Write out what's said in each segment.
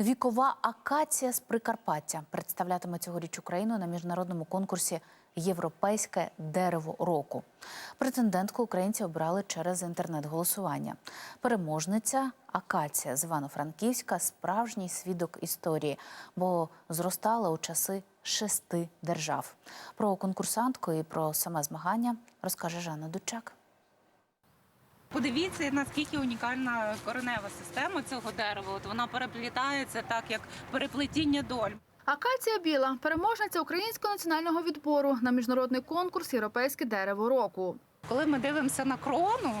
Вікова акація з Прикарпаття представлятиме цьогоріч Україну на міжнародному конкурсі Європейське дерево року. Претендентку українці обрали через інтернет-голосування. Переможниця акація з Івано-Франківська справжній свідок історії, бо зростала у часи шести держав. Про конкурсантку і про саме змагання розкаже Жанна Дучак. Подивіться, наскільки унікальна коренева система цього дерева. От вона переплітається так, як переплетіння доль. Акація Біла переможниця українського національного відбору на міжнародний конкурс Європейське дерево року. Коли ми дивимося на крону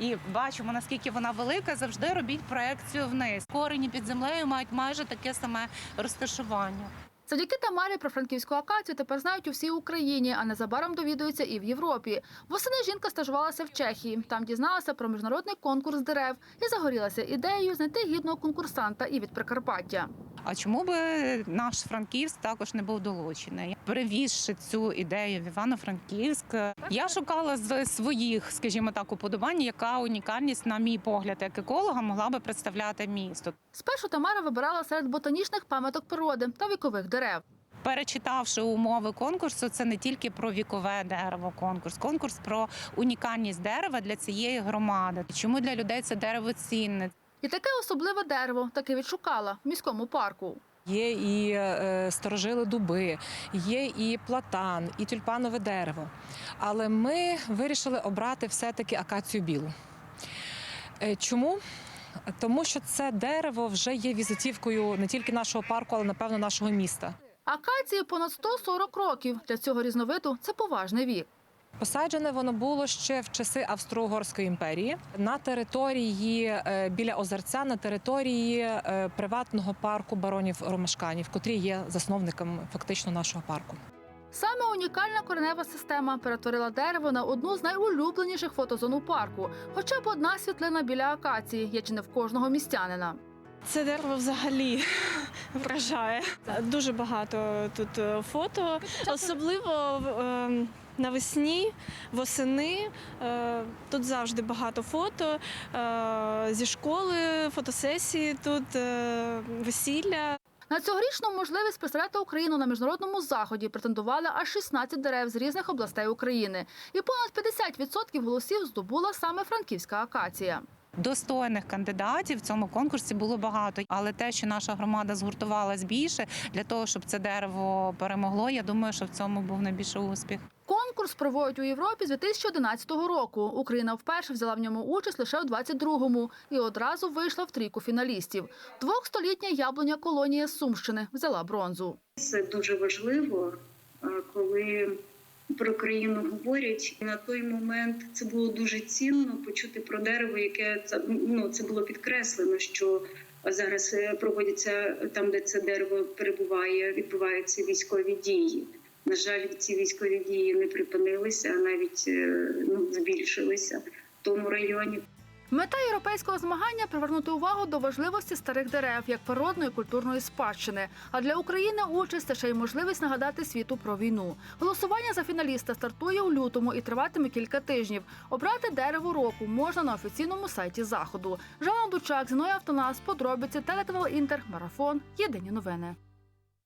і бачимо, наскільки вона велика, завжди робіть проекцію вниз. Корені під землею мають майже таке саме розташування. Завдяки Тамарі про франківську акацію тепер знають у всій Україні, а незабаром довідуються і в Європі. Восени жінка стажувалася в Чехії. Там дізналася про міжнародний конкурс дерев і загорілася ідеєю знайти гідного конкурсанта і від Прикарпаття. А чому би наш Франківськ також не був долучений? Перевізши цю ідею в Івано-Франківськ, я шукала з своїх, скажімо так, уподобань, яка унікальність, на мій погляд, як еколога, могла би представляти місто. Спершу Тамара вибирала серед ботанічних пам'яток природи та вікових дерев. Перечитавши умови конкурсу, це не тільки про вікове дерево. Конкурс, конкурс про унікальність дерева для цієї громади. Чому для людей це дерево цінне? І таке особливе дерево таки відшукала в міському парку. Є і е, старожили дуби, є і платан, і тюльпанове дерево. Але ми вирішили обрати все-таки акацію білу. Е, Чому? Тому що це дерево вже є візитівкою не тільки нашого парку, але напевно нашого міста. Акації понад 140 років. Для цього різновиду це поважний вік. Посаджене воно було ще в часи Австро-Угорської імперії на території е, біля озерця, на території е, приватного парку баронів Ромашканів, котрі є засновником фактично нашого парку. Саме унікальна коренева система перетворила дерево на одну з найулюбленіших фотозон у парку. Хоча б одна світлина біля акації є чи не в кожного містянина. Це дерево взагалі вражає. Дуже багато тут е, фото, особливо е, навесні, восени. Е, Тут завжди багато фото е, зі школи, фотосесії тут, весілля. На цьогорічну можливість представляти Україну на міжнародному заході претендували аж 16 дерев з різних областей України. І понад 50% голосів здобула саме франківська акація. Достойних кандидатів в цьому конкурсі було багато, але те, що наша громада згуртувалась більше для того, щоб це дерево перемогло, я думаю, що в цьому був найбільший успіх. Конкурс проводять у Європі з 2011 року. Україна вперше взяла в ньому участь лише у 22-му і одразу вийшла в трійку фіналістів. Двохстолітня яблуня колонія Сумщини взяла бронзу. Це дуже важливо, е, коли про країну говорять. На той момент це було дуже цінно почути про дерево, яке це ну це було підкреслено, що зараз е, проводяться там, де це дерево перебуває, відбуваються військові дії. На жаль, ці військові дії не припинилися, а навіть е, ну, збільшилися в тому районі. Мета європейського змагання привернути увагу до важливості старих дерев як природної культурної спадщини. А для України участь це ще й можливість нагадати світу про війну. Голосування за фіналіста стартує у лютому і триватиме кілька тижнів. Обрати дерево року можна на офіційному сайті заходу. Жанна Дучак, Зіноя Автонас, подробиці, телеканал Інтер, марафон. Єдині новини.